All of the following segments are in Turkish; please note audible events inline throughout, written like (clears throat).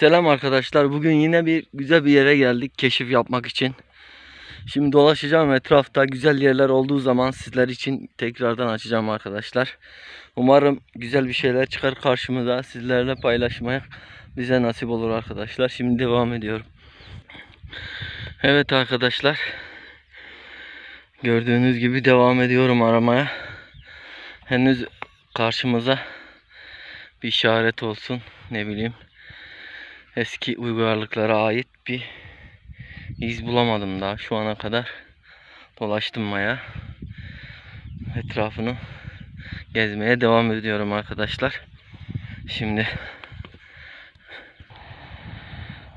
Selam arkadaşlar. Bugün yine bir güzel bir yere geldik keşif yapmak için. Şimdi dolaşacağım etrafta güzel yerler olduğu zaman sizler için tekrardan açacağım arkadaşlar. Umarım güzel bir şeyler çıkar karşımıza sizlerle paylaşmaya bize nasip olur arkadaşlar. Şimdi devam ediyorum. Evet arkadaşlar. Gördüğünüz gibi devam ediyorum aramaya. Henüz karşımıza bir işaret olsun ne bileyim eski uygarlıklara ait bir iz bulamadım daha şu ana kadar. Dolaştım maya. Etrafını gezmeye devam ediyorum arkadaşlar. Şimdi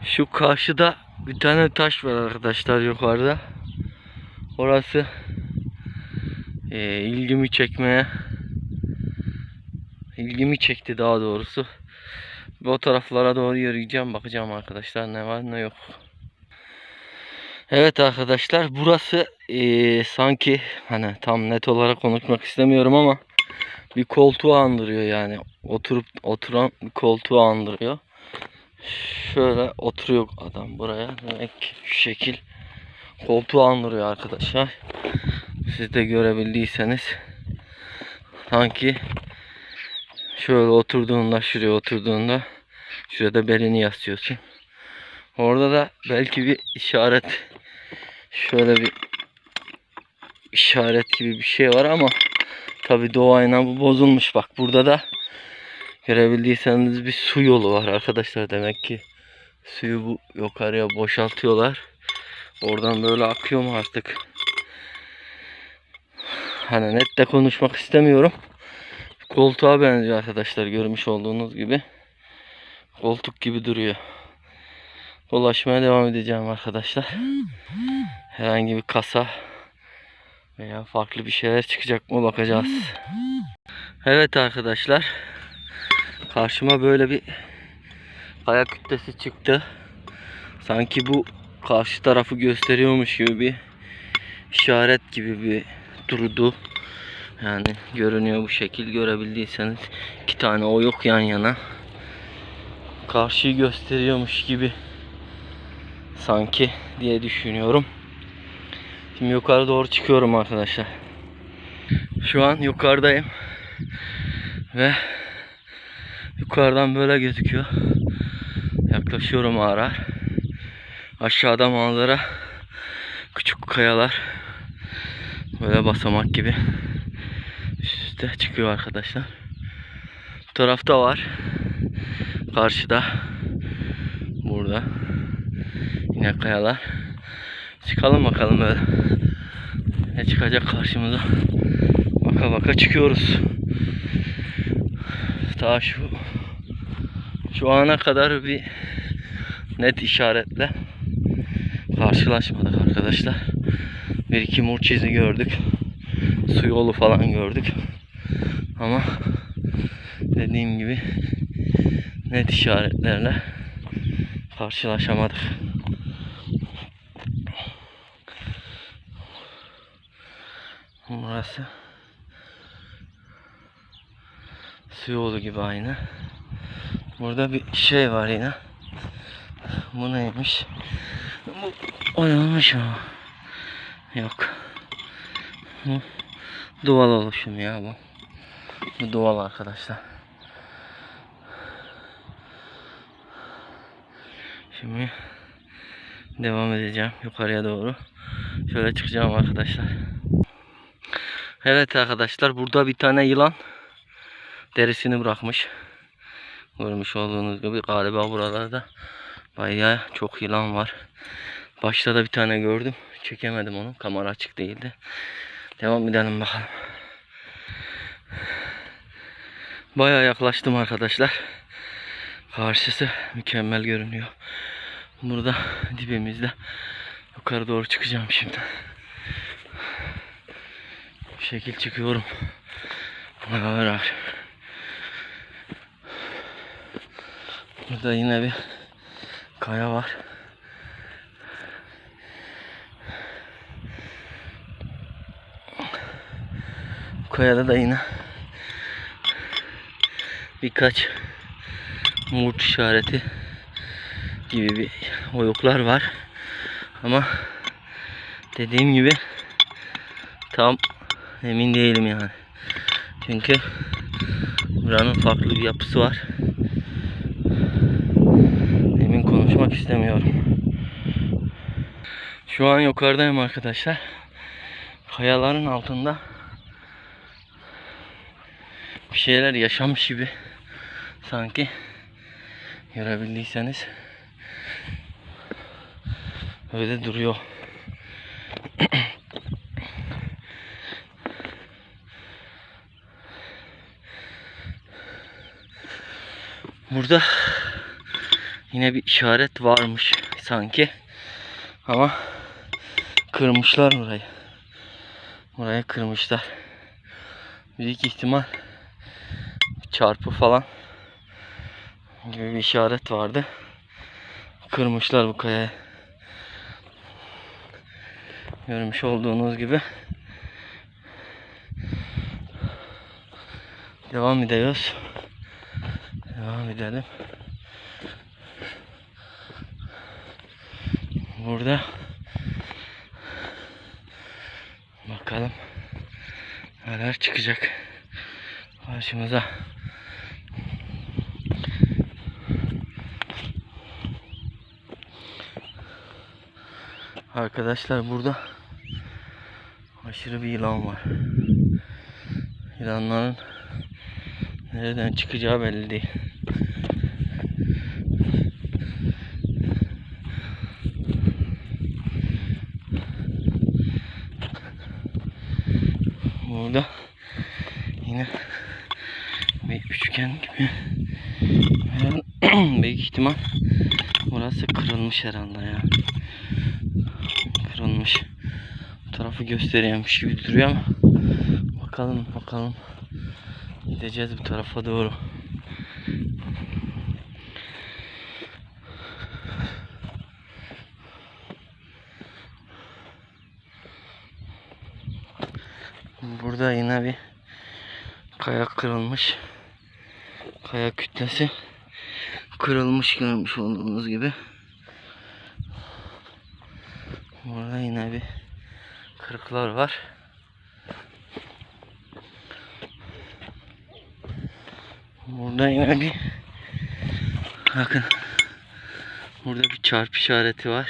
şu karşıda bir tane taş var arkadaşlar yukarıda. Orası eee, ilgimi çekmeye ilgimi çekti daha doğrusu o taraflara doğru yürüyeceğim. Bakacağım arkadaşlar ne var ne yok. Evet arkadaşlar burası eee, sanki hani tam net olarak konuşmak istemiyorum ama bir koltuğu andırıyor yani. Oturup oturan bir koltuğu andırıyor. Şöyle oturuyor adam buraya. Demek şu şekil koltuğu andırıyor arkadaşlar. Siz de görebildiyseniz sanki Şöyle oturduğunda şuraya oturduğunda şurada belini yaslıyorsun. Orada da belki bir işaret şöyle bir işaret gibi bir şey var ama tabi doğayla bu bozulmuş. Bak burada da görebildiyseniz bir su yolu var arkadaşlar. Demek ki suyu bu yukarıya boşaltıyorlar. Oradan böyle akıyor mu artık? Hani net de konuşmak istemiyorum. Koltuğa benziyor arkadaşlar görmüş olduğunuz gibi. Koltuk gibi duruyor. Dolaşmaya devam edeceğim arkadaşlar. Herhangi bir kasa veya farklı bir şeyler çıkacak mı bakacağız. Evet arkadaşlar. Karşıma böyle bir kaya kütlesi çıktı. Sanki bu karşı tarafı gösteriyormuş gibi bir işaret gibi bir durdu. Yani görünüyor bu şekil görebildiyseniz iki tane o yok yan yana. Karşıyı gösteriyormuş gibi sanki diye düşünüyorum. Şimdi yukarı doğru çıkıyorum arkadaşlar. Şu an yukarıdayım. Ve yukarıdan böyle gözüküyor. Yaklaşıyorum ağır. Aşağıda manzara küçük kayalar böyle basamak gibi üste çıkıyor arkadaşlar. Bu tarafta var. Karşıda. Burada. Yine kayalar. Çıkalım bakalım böyle. Ne çıkacak karşımıza. Baka baka çıkıyoruz. Daha şu şu ana kadar bir net işaretle karşılaşmadık arkadaşlar. Bir iki mur çizi gördük. Su yolu falan gördük. Ama dediğim gibi net işaretlerle karşılaşamadık. Burası su yolu gibi aynı. Burada bir şey var yine. Bu neymiş? Bu oyulmuş mu? Yok. Bu doğal oluşum ya bu. Bu doğal arkadaşlar. Şimdi devam edeceğim yukarıya doğru. Şöyle çıkacağım arkadaşlar. Evet arkadaşlar burada bir tane yılan derisini bırakmış. Görmüş olduğunuz gibi galiba buralarda bayağı çok yılan var. Başta da bir tane gördüm. Çekemedim onu. Kamera açık değildi. Devam edelim bakalım. Bayağı yaklaştım arkadaşlar. Karşısı mükemmel görünüyor. Burada dibimizde. Yukarı doğru çıkacağım şimdi. Bu şekil çıkıyorum. Ağır ağır. Burada yine bir kaya var. Bu kayada da yine birkaç murt işareti gibi bir oyuklar var. Ama dediğim gibi tam emin değilim yani. Çünkü buranın farklı bir yapısı var. Emin konuşmak istemiyorum. Şu an yukarıdayım arkadaşlar. Kayaların altında bir şeyler yaşamış gibi sanki görebildiyseniz öyle duruyor. Burada yine bir işaret varmış sanki ama kırmışlar burayı. Burayı kırmışlar. Büyük ihtimal çarpı falan gibi bir işaret vardı. Kırmışlar bu kayayı. Görmüş olduğunuz gibi. Devam ediyoruz. Devam edelim. Burada bakalım neler çıkacak karşımıza. Arkadaşlar burada aşırı bir yılan var. Yılanların nereden çıkacağı belli değil. Burada yine bir üçgen gibi (clears throat) büyük ihtimal burası kırılmış herhalde ya kırılmış bu tarafı gösteriyormuş gibi duruyor ama bakalım bakalım gideceğiz bu tarafa doğru Burada yine bir kaya kırılmış. Kaya kütlesi kırılmış görmüş olduğunuz gibi. Burada yine bir kırıklar var. Burada yine bir bakın burada bir çarp işareti var.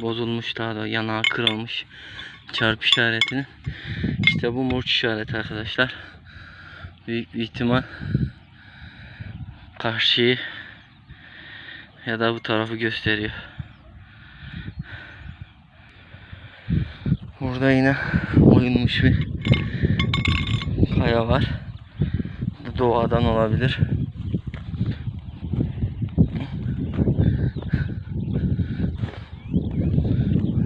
Bozulmuş daha da yanağı kırılmış çarp işaretini. İşte bu murç işareti arkadaşlar. Büyük bir ihtimal karşıyı ya da bu tarafı gösteriyor. Burada yine oyulmuş bir kaya var. Bu doğadan olabilir.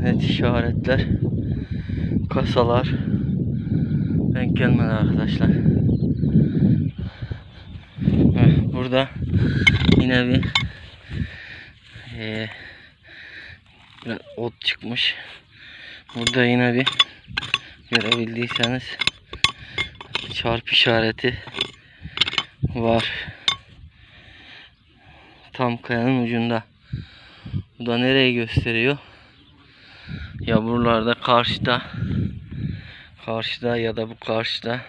Evet işaretler kasalar denk gelmedi arkadaşlar. Burada yine bir biraz ot çıkmış. Burada yine bir görebildiyseniz çarp işareti var. Tam kayanın ucunda. Bu da nereyi gösteriyor? Ya buralarda karşıda karşıda ya da bu karşıda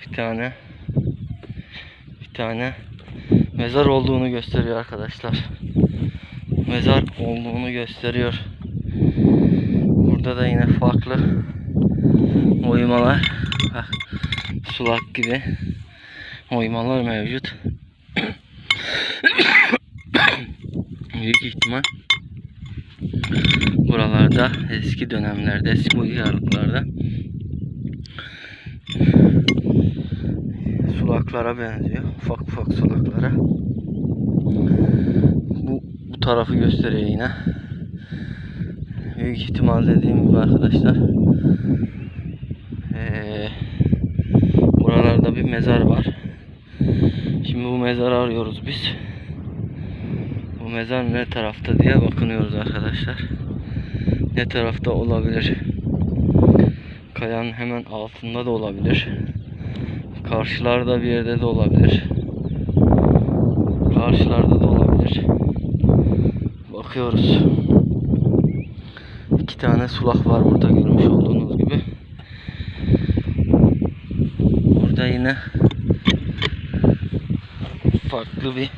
bir tane bir tane mezar olduğunu gösteriyor arkadaşlar. Mezar olduğunu gösteriyor. Burada da yine farklı oymalar sulak gibi oymalar mevcut. (coughs) Büyük ihtimal buralarda eski dönemlerde eski uygarlıklarda sulaklara benziyor. Ufak ufak sulaklara. Bu, bu tarafı gösteriyor yine. Büyük ihtimal dediğim gibi arkadaşlar. Ee, buralarda bir mezar var. Şimdi bu mezarı arıyoruz biz. Bu mezar ne tarafta diye bakınıyoruz arkadaşlar. Ne tarafta olabilir? Kayanın hemen altında da olabilir. Karşılarda bir yerde de olabilir. Karşılarda da olabilir. Bakıyoruz. İki tane sulak var burada görmüş olduğunuz gibi. Burada yine farklı bir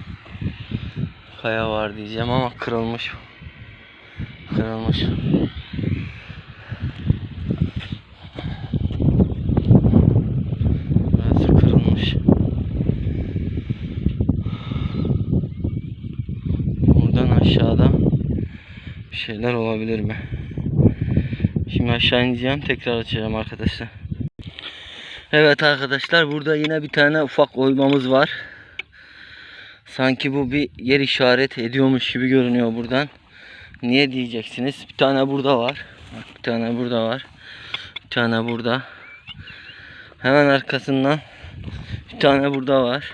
kaya var diyeceğim ama kırılmış. Kırılmış. Şeyler olabilir mi? Şimdi aşağı ineceğim tekrar açacağım arkadaşlar. Evet arkadaşlar burada yine bir tane ufak oymamız var. Sanki bu bir yer işaret ediyormuş gibi görünüyor buradan. Niye diyeceksiniz? Bir tane burada var. Bak, bir tane burada var. Bir tane burada. Hemen arkasından bir tane burada var.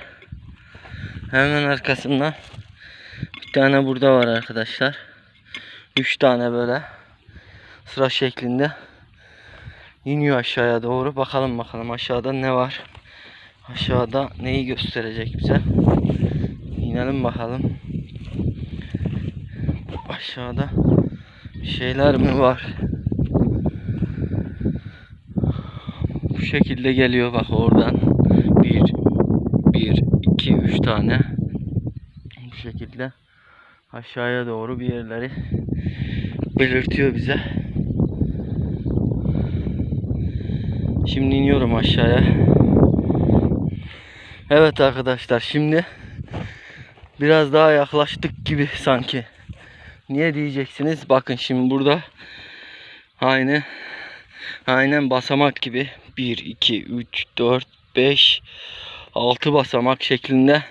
Hemen arkasından bir tane burada var arkadaşlar. Üç tane böyle sıra şeklinde iniyor aşağıya doğru. Bakalım bakalım aşağıda ne var. Aşağıda neyi gösterecek bize. İnelim bakalım. Aşağıda şeyler mi var? Bu şekilde geliyor bak oradan. Bir, bir, iki, üç tane. Bu şekilde aşağıya doğru bir yerleri belirtiyor bize. Şimdi iniyorum aşağıya. Evet arkadaşlar şimdi biraz daha yaklaştık gibi sanki. Niye diyeceksiniz? Bakın şimdi burada aynı aynen basamak gibi 1 2 3 4 5 6 basamak şeklinde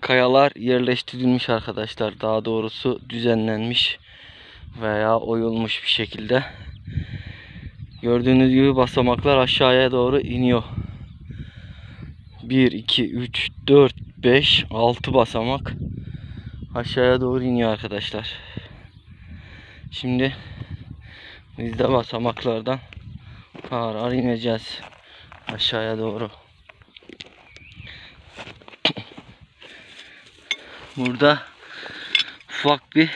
kayalar yerleştirilmiş arkadaşlar. Daha doğrusu düzenlenmiş veya oyulmuş bir şekilde. Gördüğünüz gibi basamaklar aşağıya doğru iniyor. 1 2 3 4 5 6 basamak aşağıya doğru iniyor arkadaşlar. Şimdi biz de basamaklardan ağır ağır ineceğiz aşağıya doğru. Burada ufak bir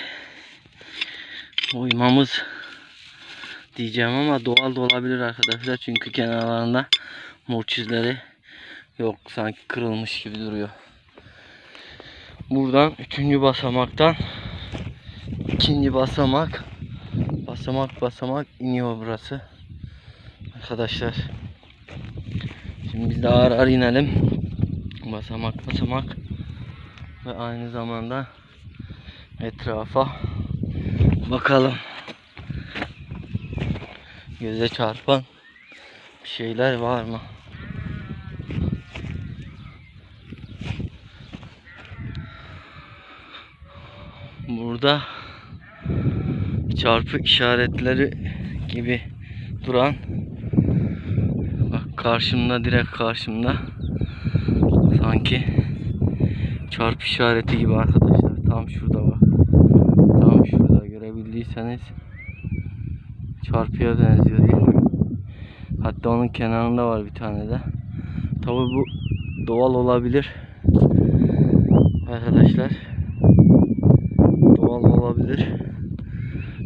uymamız diyeceğim ama doğal da olabilir arkadaşlar çünkü kenarlarında mor çizleri yok sanki kırılmış gibi duruyor. Buradan üçüncü basamaktan ikinci basamak basamak basamak iniyor burası. Arkadaşlar. Şimdi biz de ağır ağır inelim. Basamak basamak ve aynı zamanda etrafa bakalım. Göze çarpan bir şeyler var mı? Burada çarpı işaretleri gibi duran bak karşımda direkt karşımda sanki çarpı işareti gibi arkadaşlar. Tam şurada bak. Tam şurada görebildiyseniz çarpıya benziyor değil mi? Hatta onun kenarında var bir tane de. Tabi bu doğal olabilir. Arkadaşlar. Doğal olabilir.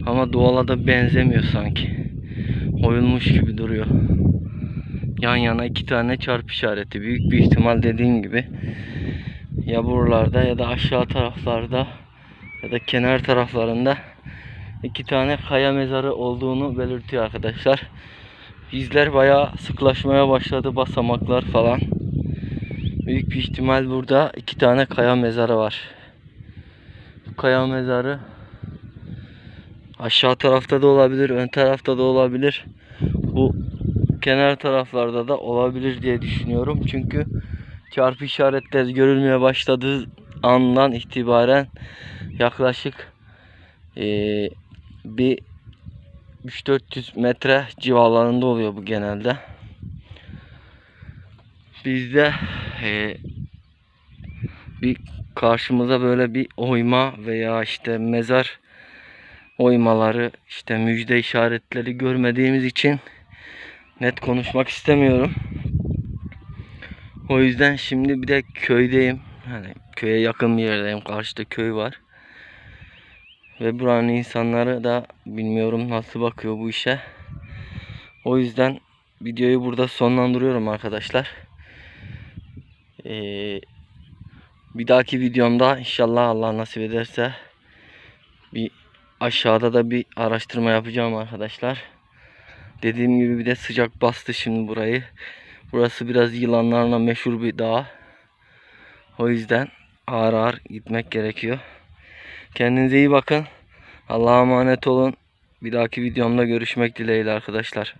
Ama doğala da benzemiyor sanki. Oyulmuş gibi duruyor. Yan yana iki tane çarpı işareti. Büyük bir ihtimal dediğim gibi ya buralarda ya da aşağı taraflarda ya da kenar taraflarında iki tane kaya mezarı olduğunu belirtiyor arkadaşlar. İzler bayağı sıklaşmaya başladı basamaklar falan. Büyük bir ihtimal burada iki tane kaya mezarı var. Bu kaya mezarı aşağı tarafta da olabilir, ön tarafta da olabilir. Bu kenar taraflarda da olabilir diye düşünüyorum. Çünkü çarpı işaretler görülmeye başladığı andan itibaren yaklaşık bir 3-400 metre civarlarında oluyor bu genelde. Bizde e, bir karşımıza böyle bir oyma veya işte mezar oymaları işte müjde işaretleri görmediğimiz için net konuşmak istemiyorum. O yüzden şimdi bir de köydeyim. Hani köye yakın bir yerdeyim. Karşıda köy var. Ve buranın insanları da bilmiyorum nasıl bakıyor bu işe. O yüzden videoyu burada sonlandırıyorum arkadaşlar. Ee, bir dahaki videomda inşallah Allah nasip ederse bir aşağıda da bir araştırma yapacağım arkadaşlar. Dediğim gibi bir de sıcak bastı şimdi burayı. Burası biraz yılanlarla meşhur bir dağ. O yüzden ağır ağır gitmek gerekiyor. Kendinize iyi bakın. Allah'a emanet olun. Bir dahaki videomda görüşmek dileğiyle arkadaşlar.